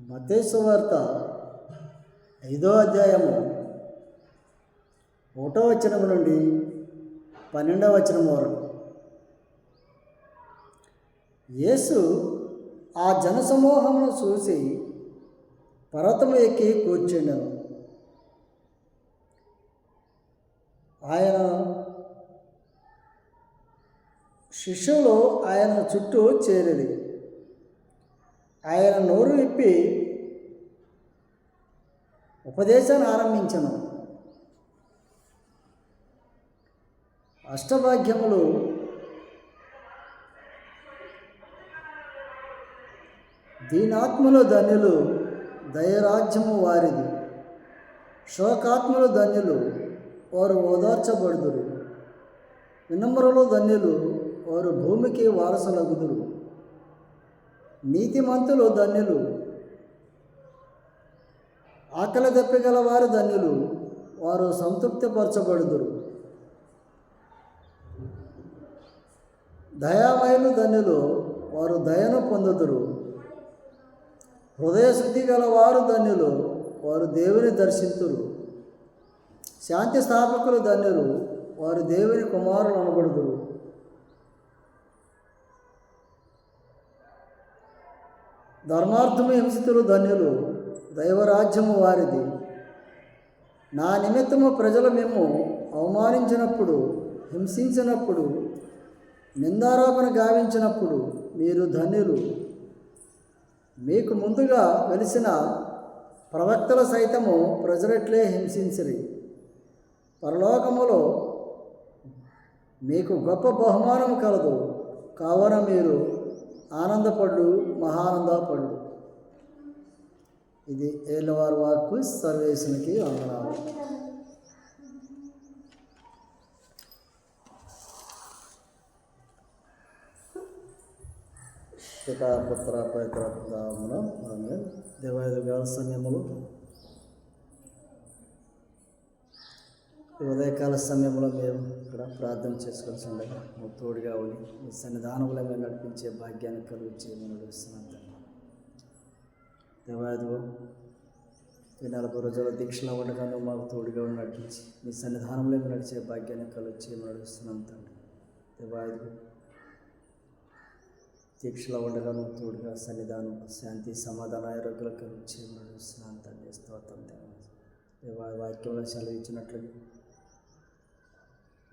మతేశ్వార్త ఐదో అధ్యాయము ఒకటో వచనం నుండి పన్నెండవ వచనం వరకు. యేసు ఆ జనసమూహమును చూసి పర్వతము ఎక్కి కూర్చుండను. ఆయన శిష్యులు ఆయన చుట్టూ చేరేది. ఆయన నోరు విప్పి ఉపదేశాన్ని ఆరంభించను. అష్టభాగ్యములు దీనాత్మలు ధన్యులు దయరాజ్యము వారిది. శోకాత్మలు ధన్యులు వారు ఓదార్చబడుదురు. వినమ్రులు ధన్యులు వారు భూమికి వారసులగుదురు. నీతిమంతులు ధన్యులు. ఆకలి దప్పిగల వారు ధన్యులు. వారు సంతృప్తిపరచబడుదురు. దయామయులు ధన్యులు. వారు దయను పొందుదురు. హృదయశుద్ధి గల వారు ధన్యులు. వారు దేవుని దర్శింతురు. శాంతి స్థాపకులు ధన్యులు. వారు దేవుని కుమారులు అనబడుదురు. ధర్మార్థము హింసితులు ధన్యులు దైవరాజ్యము వారిది. నా నిమిత్తము ప్రజలు మేము అవమానించినప్పుడు హింసించినప్పుడు నిందారోపణ గావించినప్పుడు మీరు ధన్యులు. మీకు ముందుగా వెలిసిన ప్రవక్తల సైతము ప్రజలట్లే హింసించరి. పరలోకములో మీకు గొప్ప బహుమానం కలదు. కావున మీరు ఆనందపడు మహానందపడు. ఇది ఏళ్ళవారి వాక్కు సర్వేశునికి వందనాలు. పితాపుత్ర పుత్ర పవిత్ర దేవాయుధ వ్యవస్థ ఈ ఉదయకాల సమయంలో మేము ఇక్కడ ప్రార్థన చేసుకోవాల్సి ఉండగా నువ్వు తోడుగా ఉండి మీ సన్నిధానంలో మేము నడిపించే భాగ్యాన్ని కలుగు చేయమని నడుస్తున్నాం తండ్రి. ఈ నలభై రోజుల దీక్షలో ఉండగా నువ్వు మాకు తోడుగా ఉండి నడిపించి మీ సన్నిధానంలో మేము నడిచే భాగ్యాన్ని కలుగు చేయమని నడుస్తున్నాం తండ్రి. దేవాయుధు దీక్షలో ఉండగా నువ్వు తోడుగా సన్నిధానం శాంతి సమాధాన ఆరోగ్యాలు కలుగు చేయమని నడుస్తున్నాం తండ్రి. స్తోత్రం దేవా వాక్యంలో సెలవు ఇచ్చినట్లుగా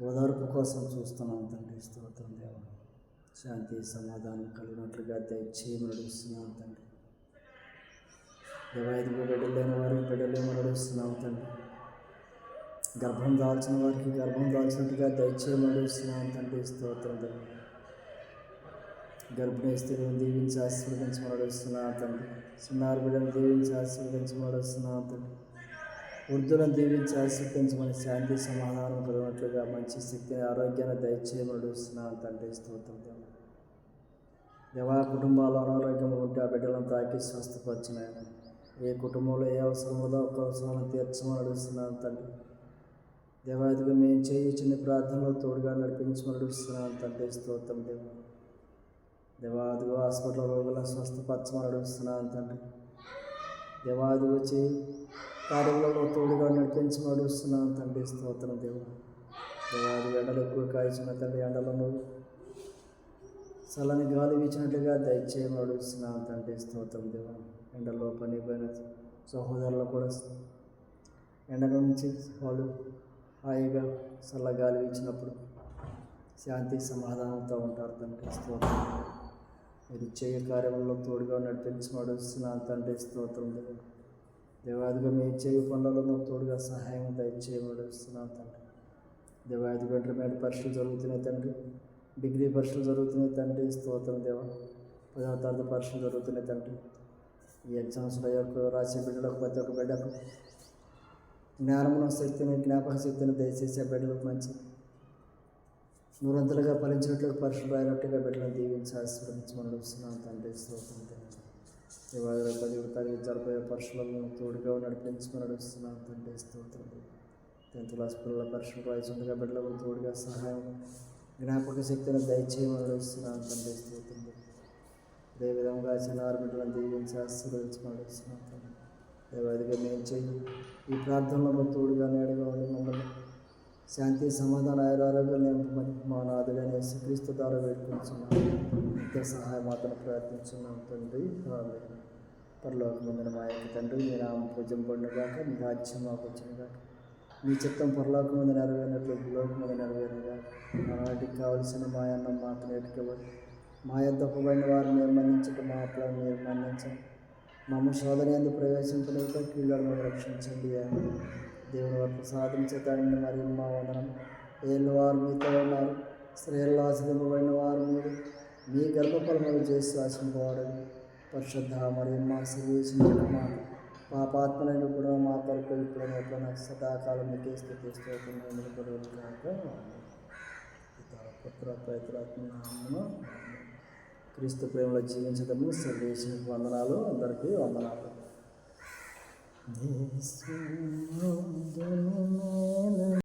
ఓదార్పు కోసం చూస్తున్నాం తండ్రి. స్తోత్రం దేవ. శాంతి సమాధానం కలిగినట్లుగా దయచేయమని నడుస్తున్నాం తండ్రి. దేవాయుధులు బిడ్డలు లేని వారికి బిడ్డలేమని నడుస్తున్నాం తండ్రి. గర్భం దాల్చిన వారికి గర్భం దాల్చినట్టుగా దయచేయమని నడుస్తున్నాం తండ్రి. స్తోత్రం దేవ. గర్భిణీ స్త్రీలను దీవించి ఆశీర్వదించమని నడుస్తున్నాం తండ్రి. చిన్నారు బిడ్డను దీవించి ఆశీర్వదించమని నడుస్తున్నాం తండ్రి. వృద్ధులను దీవించి ఆశీర్వదించమని శాంతి సమాధానం కలిగినట్లుగా మంచి శక్తిని ఆరోగ్యాన్ని దయచేయమని నడుస్తున్నాం తండ్రి స్తోత్రం. దేవా కుటుంబాలు అనారోగ్యం ఉంటే ఆ బిడ్డలను తాకి స్వస్థపరిచినాయన ఏ కుటుంబంలో ఏ అవసరం ఉందో ఒక అవసరాలను తీర్చమని అడుగుతున్నాను తండ్రి. దేవాదిగా మేము చిన్న ప్రార్థనలో తోడుగా నడిపించమని అడుగుతున్నాను తండ్రి స్తోత్రం. దేవ దేవాదిగా హాస్పిటల్ రోగులను స్వస్థపరచమని అడుగుతున్నాను తండ్రి. దేవాది వచ్చి కార్యంలో తోడుగా నడిపించి నడుస్తున్నాను తండ్రి స్తోత్రం దేవ దేవాది ఎండలు ఎక్కువ కాల్చిన తండ్రి ఎండలను చల్లని గాలి వీచినట్లుగా దయచేయమని నడుస్తున్నాను తండ్రి స్తోత్రం దేవ ఎండలో పని పోయిన సహోదరులు కూడా ఎండ నుంచి వాళ్ళు హాయిగా చల్ల గాలి వీచినప్పుడు శాంతి సమాధానంతో ఉంటారు తండ్రి స్తోత్రం మీరు చేయ కార్యంలో తోడుగా నడిపించమడుస్తున్నాను తండ్రి స్తోత్రం దేవుడు. దేవాదిగా మీ చేయ పనులలో తోడుగా సహాయం దయచేయబడుస్తున్నాం తండ్రి. దేవాది గంటల మీద పరీక్షలు జరుగుతున్నాయి తండ్రి. డిగ్రీ పరీక్షలు జరుగుతున్నాయి తండ్రి. స్తోత్రం దేవ. పదవ తరగతి పరీక్షలు జరుగుతున్నాయి తండ్రి. ఈ ఎగ్జామ్స్లో యొక్క రాసే బిడ్డలకు ప్రతి ఒక్క బిడ్డకు. జ్ఞానమున శక్తిని జ్ఞాపక శక్తిని దయచేసే బిడ్డలకు మంచి నూరంతలుగా ఫలించినట్లుగా పరీక్షలు రాయినట్టుగా బిడ్డలను దీవించి ఆశీర్వదించమని వస్తున్నాను తండ్రి. స్తోత్రం ఇవాళ పది తారీఖు జరిపే పరీక్షలను తోడుగా నడిపించుకుని నడుస్తున్నాను తండ్రి స్తోత్రం. టెన్త్ క్లాస్ పిల్లల పరీక్షలు రాయిచుండగా బిడ్డలకు తోడుగా సహాయం జ్ఞాపక శక్తిని దయచేయమని నడుస్తున్నాను తండ్రి స్తోత్రం. అదేవిధంగా చిన్నారు బిడ్డలను దీవించి ఆశీర్వదించమనిస్తున్నాం తండ్రి. దేవాదిగా మేము చెయ్యి ఈ ప్రార్థనలో తోడుగా నేడుగా ఉండి మమ్మల్ని. శాంతి సమాధాన ఆరోగ్యం నింపమని మా నాదుడైన యేసుక్రీస్తు ద్వారా వేడుకుంటున్నాను నిత్య సహాయం మాత్రం ప్రార్థించున్నాం తండ్రి. ఆమేన్. ముందు మా యొక్క తండ్రి మీ నామ పూజం పండుగాక మీ రాజ్యం మాకు వచ్చినగాక మీ చిత్తం పరలోకమందు నెరవేరినట్లు లోకమందు నెరవేరినగాక మనవాటికి కావలసిన మా అన్నం మాకు నేటికబడి మా యొక్క తప్పుబడిన వారు మీరు మన్నించక మా అప్పులను మీరు మన్నించండి. మమ్మ శోధన ఎందు ప్రవేశింపలేక కీళ్ళను రక్షించండి. దేవుని వారు ప్రసాదించదండి మరియు మా వందనం. ఏళ్ళు వారు మీతో ఉన్నారు. స్త్రీల్లో ఆశ్రయింపబడిన వారు మీరు మీ గర్భఫలములు చేసి ఆశింపవాడని పరిశుద్ధ మరియు మా సర్వేసిన మా పాపాత్మలైన కూడా మా కొరకు ఇప్పుడు ఎప్పుడు సదాకాలం మీకే పుత్ర క్రీస్తు ప్రేమలో జీవించడము సర్వేసిన వందనాలు అందరికీ వందనాలు. యేసు